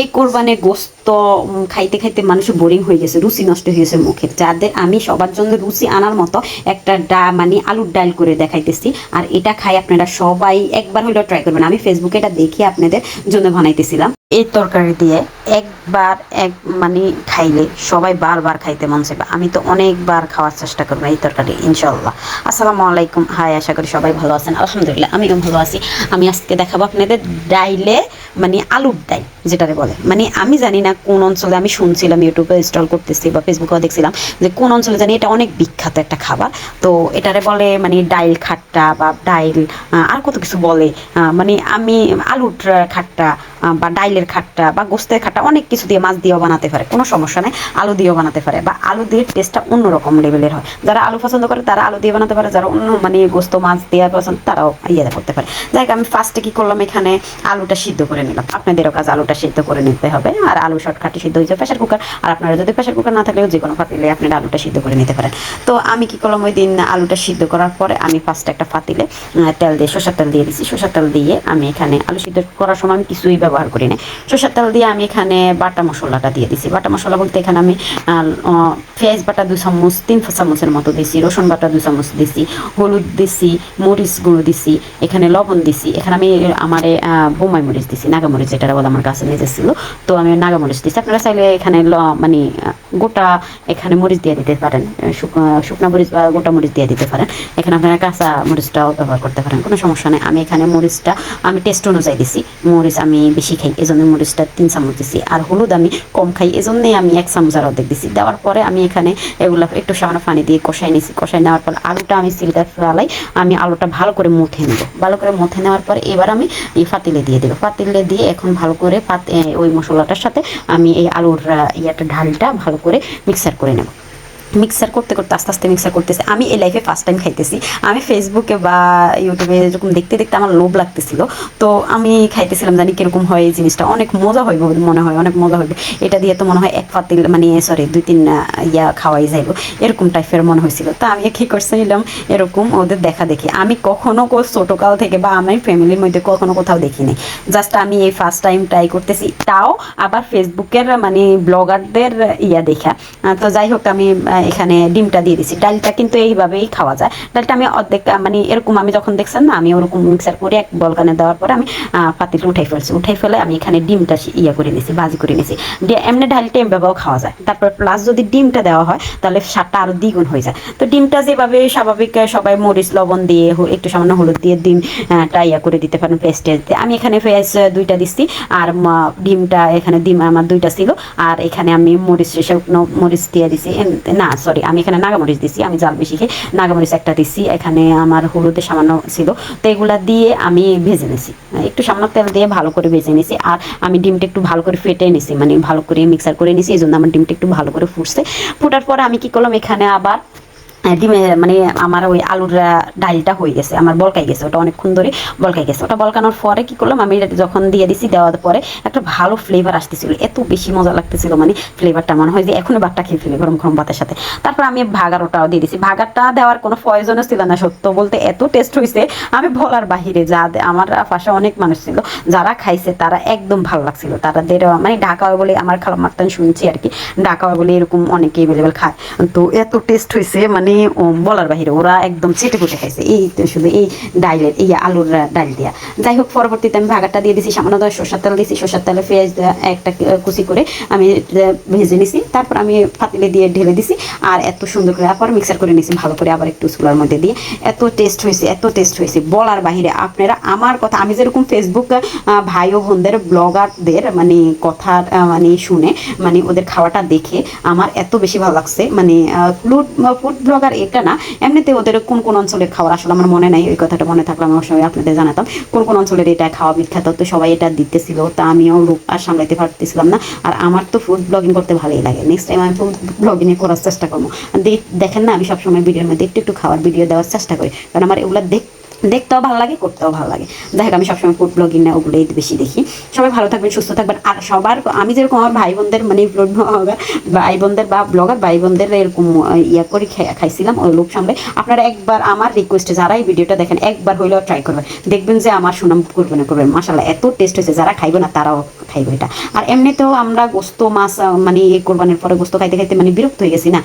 এই কোরবানে গোস্ত খাইতে খাইতে মানুষ বোরিং হয়ে গেছে, রুচি নষ্ট হয়ে গেছে মুখে। যাদের আমি সবার জন্য রুচি আনার মতো একটা ডা মানে আলুর ডাল করে দেখাইতেছি, আর এটা খাই আপনারা সবাই একবার হলেও ট্রাই করবেন। আমি ফেসবুকে এটা দেখে আপনাদের জন্য বানাইতেছিলাম। এই তরকারি দিয়ে একবার এক মানে খাইলে সবাই বারবার খাইতে মন চাইবে। আমি তো অনেকবার খাওয়ার চেষ্টা করব এই তরকারি ইনশাল্লাহ আসসালামু আলাইকুম। হাই, আশা করি সবাই ভালো আছেন। আলহামদুলিল্লাহ, আমিও ভালো আছি। আমি আজকে দেখাবো আপনাদের ডাইলে মানে আলুর ডাই, যেটারে বলে। মানে আমি জানি না কোন অঞ্চলে, আমি শুনছিলাম ইউটিউবে ইনস্টল করতেছি বা ফেসবুকেও দেখছিলাম যে কোন অঞ্চলে জানি এটা অনেক বিখ্যাত একটা খাবার। তো এটারে বলে মানে ডাইল খাট্টা বা ডাইল আর কত কিছু বলে। মানে আমি আলুর খাট্টা বা ডাইলের খাট্টা বা গোস্তের খাট্টা অনেক কিছু দিয়ে মাছ দিয়েও বানাতে পারে, কোনো সমস্যা নেই, আলু দিয়েও বানাতে পারে বা আলু দিয়ে টেস্টটা অন্যরকম লেভেলের হয়। যারা আলু পছন্দ করে তারা আলু দিয়ে বানাতে পারে, যারা অন্য মানে গোস্ত, মাছ দেওয়ার পছন্দ তারাও ইয়ে করতে পারে। যাই আমি ফার্স্টে কি করলাম এখানে? আলুটা সিদ্ধ করে নিলাম। আপনাদেরও কাজ আলুটা সিদ্ধ করে নিতে হবে আর আলু শর্টকাটে সিদ্ধ হয়েছে প্রেশার কুকার আর আপনারা যদি প্রেশার কুকার না থাকলেও যে কোনো পাতিলে আপনারা আলুটা সিদ্ধ করে নিতে পারেন। তো আমি কি করলাম ওই দিন আলুটা সিদ্ধ করার পরে আমি ফার্স্টে একটা ফাতিলে তেল দিয়ে সরষের তেল দিয়ে দিচ্ছি সরষের তেল দিয়ে আমি এখানে আলু সিদ্ধ করার সময় আমি কিছুই ব্যবহার করি না সরষের তেল দিয়ে আমি এখানে বাটা মশলাটা দিয়ে দিছি। বাটা মশলা বলতে এখানে আমি পেঁয়াজ বাটা দু চামচ, তিন চামচের মতো দিছি, রসুন বাটা দু চামচ দিছি, হলুদ দিছি, মরিচ গুঁড়ো দিছি, এখানে লবণ দিছি, এখানে আমি আমার বোমাই মরিচ দিছি নাগামরিচ যেটা বলে আমার কাছে নিজে ছিল। তো আমি নাগামরিচ দিছি। আপনারা চাইলে এখানে মানে গোটা এখানে মরিচ দিয়ে দিতে পারেন শুকনা মরিচ বা গোটা মরিচ দিয়ে দিতে পারেন। এখানে আপনারা কাঁচা মরিচটাও ব্যবহার করতে পারেন, কোনো সমস্যা নেই। আমি এখানে মরিচটা, আমি টেস্ট অনুযায়ী দিছি। মরিচ আমি বেশি খাই এই জন্য মরিচটা তিন চামচ দিছি। আর হলুদ আমি কম খাই এই জন্যই আমি এক চামচ আর অর্ধেক দিছি। দেওয়ার পরে আমি এখানে এগুলো একটু সামান্য পানি দিয়ে কষাই নিছি। কষাই নেওয়ার পর আলুটা আমি সিলটা ফেলাই, আমি আলুটা ভালো করে মুথে নেব। ভালো করে মুথে নেওয়ার পর এবার আমি এই পাতিলে দিয়ে দেবো। পাতিলে দিয়ে এখন ভালো করে পাত ওই মশলাটার সাথে আমি এই আলুর ইয়াটা ঢালটা ভালো করে মিক্সার করে নেব। মিক্সার করতে করতে, আস্তে আস্তে মিক্সার করতেছে। আমি এই লাইফে ফার্স্ট টাইম খাইতেছি। আমি ফেসবুকে বা ইউটিউবে এরকম দেখতে দেখতে আমার লোভ লাগতেছিল। তো আমি খাইতেছিলাম, জানি কীরকম হয় এই জিনিসটা। অনেক মজা হইব মনে হয়, অনেক মজা হইবে। এটা দিয়ে তো মনে হয় এক পাতিল মানে সরি দুই তিন ইয়া খাওয়াই যাইব। এরকম টাইপের মনে হয়েছিল তা আমি কি করছিলাম, এরকম ওদের দেখা দেখি। আমি কখনো ছোটকাল থেকে বা আমার ফ্যামিলির মধ্যে কখনো কোথাও দেখিনি জাস্ট আমি এই ফার্স্ট টাইম ট্রাই করতেছি। তাও আবার ফেসবুকের মানে ব্লগারদের ইয়া দেখা। তো যাই হোক, আমি এখানে ডিমটা দিয়ে দিছি। ডালটা কিন্তু এইভাবেই খাওয়া যায়। ডালটা আমি অর্ধেক মানে এরকম আমি যখন দেখছেন না, আমি ওরকম মিক্সার করে এক বলকানে দেওয়ার পরে আমি পাতিলটা উঠাই ফেলছি। উঠাই ফেলে আমি এখানে ডিমটা ইয়া করে নিছি, ভাজি করে নিছি। এমনি ডালটা এমভাবেও খাওয়া যায়। তারপর প্লাস যদি ডিমটা দেওয়া হয়, তাহলে স্বাদটা আরও দ্বিগুণ হয়ে যায়। তো ডিমটা যেভাবে স্বাভাবিক সবাই মরিচ, লবণ দিয়ে একটু সামান্য হলুদ দিয়ে ডিমটা ইয়া করে দিতে পারেন পেস্টে আমি এখানে পেঁয়াজ দুইটা দিচ্ছি আর ডিমটা এখানে ডিম, আমার দুইটা ছিল। আর এখানে আমি মরিচ, শুকনো মরিচ দিয়ে দিছি। না সরি আমি এখানে নাগামরিচ দিছি, আমি জাল বেশি খেয়ে নাগামরিচ একটা দিছি, এখানে আমার হলুদে সামান্য ছিল। তো এগুলা দিয়ে আমি ভেজে নিছি। একটু সামান্য তেল দিয়ে ভালো করে ভেজে নিছি আর আমি ডিমটা একটু ভালো করে ফেটে নিছি মানে ভালো করে মিক্সার করে নিছি, এই জন্য আমার ডিমটা একটু ভালো করে ফুটছে। ফুটার পর আমি কি করলাম, এখানে আবার ডিমে মানে আমার ওই আলুর ডালটা হয়ে গেছে, আমার বলকাই গেছে, ওটা অনেকক্ষণ ধরে বলকাই গেছে। ওটা বলকানোর পরে কি করলাম, আমি যখন দিয়ে দিছি, দেওয়ার পরে একটা ভালো ফ্লেভার আসতেছিল, এত বেশি মজা লাগতেছিল মানে ফ্লেভারটা মনে হয় যে এখনই ভাতটা খেয়ে ফেলি গরম গরম ভাতের সাথে। তারপর আমি ভাগারোটাও দিয়ে দিছি। ভাগারটা দেওয়ার কোনো প্রয়োজনও ছিল না, সত্য বলতে এত টেস্ট হয়েছে আমি বলার বাহিরে যা আমার পাশে অনেক মানুষ ছিল, যারা খাইছে তারা একদম ভালো লাগছিল। তারা তাদের মানে ঢাকা বলে আমার খালাম মারতান শুনছি আর কি, ঢাকা বলে এরকম অনেকে এভেলেবেল খায়। তো এত টেস্ট হয়েছে মানে বলার বাহিরে ওরা একদম চেটে কুটে খাইছে। এই শুধু এই ডাইলের, এই আলুর ডাল দিয়া। যাই হোক, পরবর্তীতে আমি ভাগাটা দিয়ে দিছি, সামান্য দশ সরষার তেল দিছি, সরষার তেলে পেঁয়াজ একটা কুচি করে আমি ভেজে নিছি। তারপর আমি পাতিলে দিয়ে ঢেলে দিছি আর এত সুন্দর করে আবার মিক্সার করে নিছি, ভালো করে আবার একটু চুলার মধ্যে দিয়ে। এত টেস্ট হয়েছে, এত টেস্ট হয়েছে। বলার বাহিরে আপনারা আমার কথা, আমি যেরকম ফেসবুক ভাই ও বোনদের, ব্লগারদের মানে কথা মানে শুনে মানে ওদের খাওয়াটা দেখে আমার এত বেশি ভালো লাগছে। মানে ফুড ব্লগার এটা না এমনিতে ওদের কোন কোন অঞ্চলের খাওয়ার আসলে আমার মনে নাই, ওই কথাটা মনে থাকলে আমি অবশ্যই আপনাদের জানাতাম। কোন কোন অঞ্চলের এটা খাওয়া বিখ্যাত, তো সবাই এটা দিতেছিল, তা আমিও রূপ আর সামলাইতে পারতেছিলাম না। আর আমার তো ফুড ব্লগিং করতে ভালোই লাগে। নেক্সট টাইম আমি ফুড ব্লগিং করার চেষ্টা করব। দেখেন না, আমি সবসময় ভিডিওর মধ্যে একটু একটু খাওয়ার ভিডিও দেওয়ার চেষ্টা করি। কারণ আমার এগুলো দেখ দেখতেও ভালো লাগে, করতেও ভালো লাগে। যাই হোক, আমি সবসময় ফুড ব্লগিং না ওগুলোই বেশি দেখি। সবাই ভালো থাকবেন, সুস্থ থাকবেন। আর সবার, আমি যেরকম আমার ভাই বোনদের মানে ভাই বোনদের বা ব্লগার ভাই বোনদের এরকম ইয়া করে খাইছিলাম, ওই লোক সামনে আপনারা একবার আমার রিকোয়েস্টে যারা এই ভিডিওটা দেখেন, একবার হইলেও ট্রাই করবেন। দেখবেন যে আমার সুনাম করবে না করবেন মাসাল্লাহ এত টেস্ট হয়েছে, যারা খাইবে না, তারাও খাইবে এটা। আর এমনিতেও আমরা গোস্ত, মাছ মানে কোরবানির পরে গোস্ত খাইতে খাইতে মানে বিরক্ত হয়ে গেছি না?